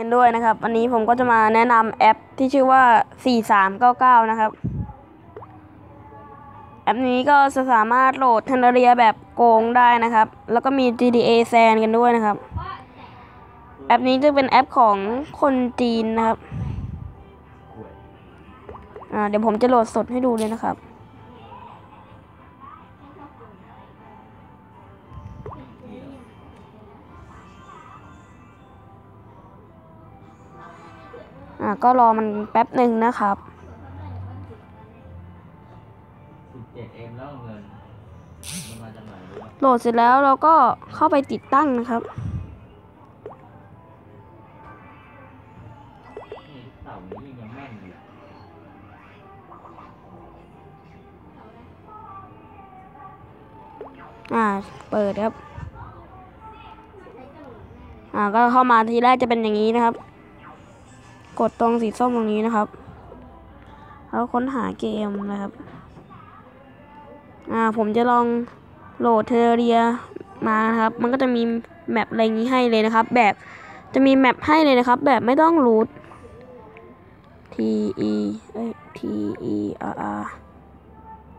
กันด้วยนะครับ วันนี้ผมก็จะมาแนะนำแอปที่ชื่อว่า 4399 นะครับ แอปนี้ก็จะสามารถโหลดทันเรียแบบโกงได้นะครับ แล้วก็มี GTA แซนกันด้วยนะครับ แอปนี้จะเป็นแอปของคนจีนนะครับ เดี๋ยวผมจะโหลดสดให้ดูเลยนะครับ อ่าก็รอมันแป๊บหนึ่งนะครับ 17M แล้วเงินมันมาจากไหนรู้ปะโหลดเสร็จแล้วเราก็เข้าไปติดตั้งนะครับนี่เสานี้ยังแม่นอยู่อ่า เปิดครับ อ่า ก็เข้ามาทีแรกจะเป็นอย่างนี้นะครับ กดตรงสีส้มตรงนี้นะครับ แล้วค้นหาเกมนะครับ อ่าผมจะลองโหลดเทเรียมานะครับ มันก็จะมีแมปอะไรนี้ให้เลยนะครับ แบบจะมีแมปให้เลยนะครับ แบบไม่ต้องรูท T E เอ้ย T E R R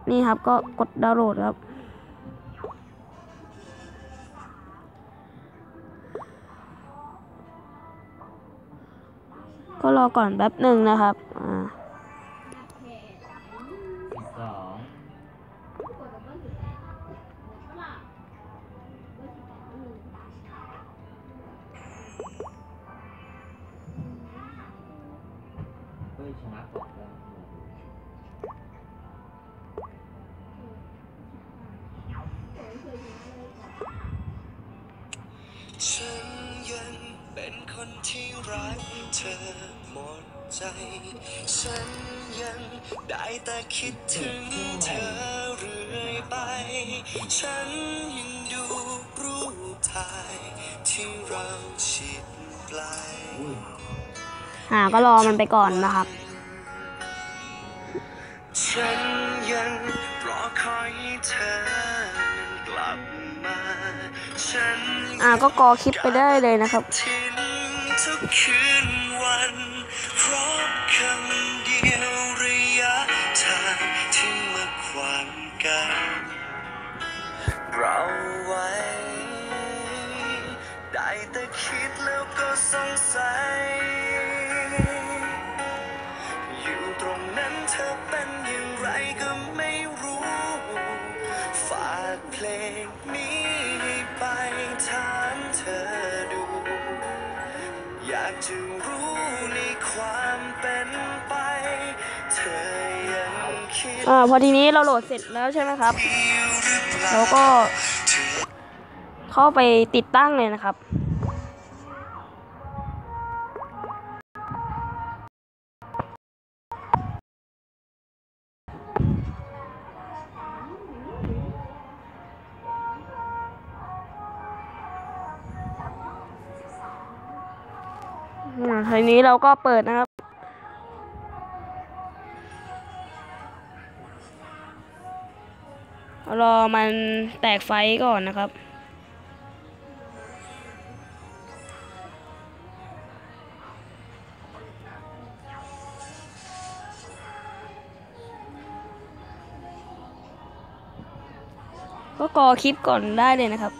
นี่ครับก็กดดาวน์โหลดครับ ก็รอก่อนแป๊บหนึ่งนะครับ อ่า12เฮ้ยชนะก่อนได้ฉันยัง เป็นคนที่รักเธอหมดใจ ฉันยังได้แต่คิดถึงเธอเรื่อยไป ฉันยังดูรูปถ่ายที่เราชิดไกลอุ้ยอ่าก็รอมันไปก่อนนะครับ ฉันยัง อ่าก็กอคลิปไปได้เลยนะครับเราไว้ได้แต่คิดแล้วก็สงสัย อยากจะรู้ในความเป็นไป เธอยังคิดอ่าพอทีนี้เราโหลดเสร็จแล้วใช่ไหมครับ แล้วก็เข้าไปติดตั้งเลยนะครับ ทีนี้เราก็เปิดนะครับ รอมันแตกไฟก่อนนะครับ ก็กอคลิปก่อนได้เลยนะครับ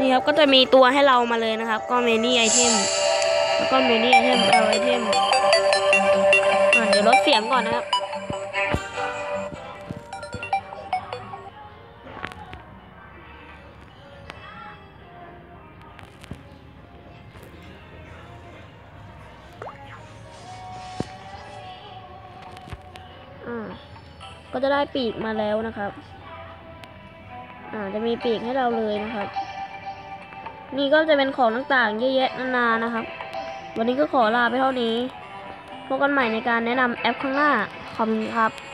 นี่ครับก็จะมีตัวให้เรามาเลยนะครับ ก็เมนี่ไอเทมแล้วก็เมนี่ไอเทมเอาไอเทมอ่าเดี๋ยวลดเสียงก่อนนะครับอ่าก็จะได้ปีกมาแล้วนะครับ อ่า จะมีปีกให้เราเลยนะครับ นี่ก็จะเป็นของต่างๆเยอะแยะนานานะครับ วันนี้ก็ขอลาไปเท่านี้พบกันใหม่ในการแนะนำแอปข้างหน้าขอบคุณครับ